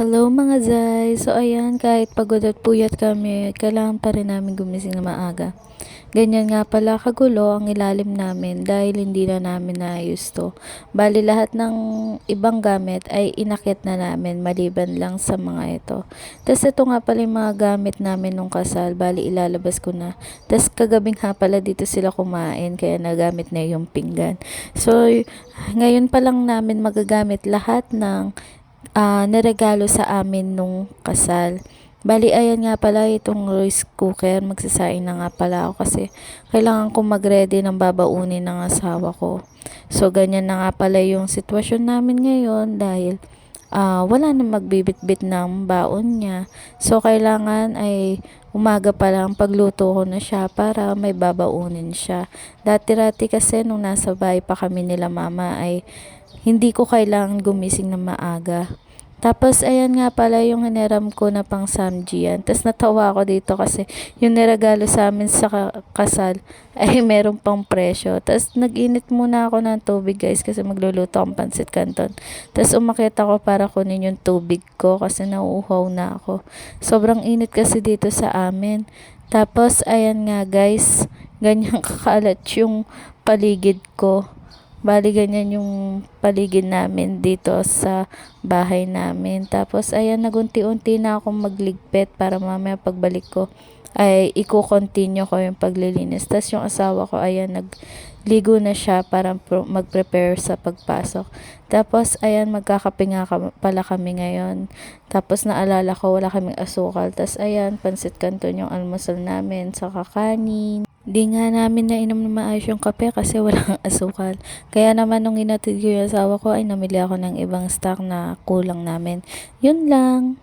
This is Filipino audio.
Hello mga Zay! So ayan, kahit pagod at puyat kami, kailangan pa rin namin gumising na maaga. Ganyan nga pala kagulo ang ilalim namin dahil hindi na namin naayos to. Bali lahat ng ibang gamit ay inakit na namin maliban lang sa mga ito. Tapos ito nga pala yung mga gamit namin nung kasal, bali ilalabas ko na. Tapos kagabing nga pala dito sila kumain kaya nagamit na yung pinggan. So ngayon pa lang namin magagamit lahat ng ah, naregalo sa amin nung kasal. Bali, ayan nga pala itong rice cooker. Magsasaing na nga pala ako kasi kailangan ko mag-ready ng babaunin ng asawa ko. So, ganyan na nga pala yung sitwasyon namin ngayon dahil ah, wala na magbibitbit ng baon niya. So, kailangan ay umaga pa lang pagluto ko na siya para may babaunin siya. Dati-rati kasi nung nasa bahay pa kami nila mama ay hindi ko kailangan gumising na maaga. Tapos, ayan nga pala yung hiniram ko na pang samjian. Tapos, natawa ako dito kasi yung niregalo sa amin sa ka- kasal ay meron pang presyo. Tapos, nag-init muna ako ng tubig guys kasi magluluto akong pansit canton. Tapos, umakyat ako para kunin yung tubig ko kasi nauuhaw na ako. Sobrang init kasi dito sa amin. Tapos, ayan nga guys, ganyan kakalat yung paligid ko. Bali, ganyan yung paligid namin dito sa bahay namin. Tapos, ayan, nagunti-unti na akong magligpit para mamaya pagbalik ko ay i-continue ko yung paglilinis. Tapos, yung asawa ko, ayan, nagligo na siya para mag-prepare sa pagpasok. Tapos, ayan, magkakape nga pala kami ngayon. Tapos, naalala ko, wala kaming asukal. Tapos, ayan, pansit canton yung almusal namin sa kakanin. Di nga namin nainom na maayos yung kape kasi walang asukal. Kaya naman nung inatid ko yung asawa ko ay namili ako ng ibang stock na kulang namin. Yun lang.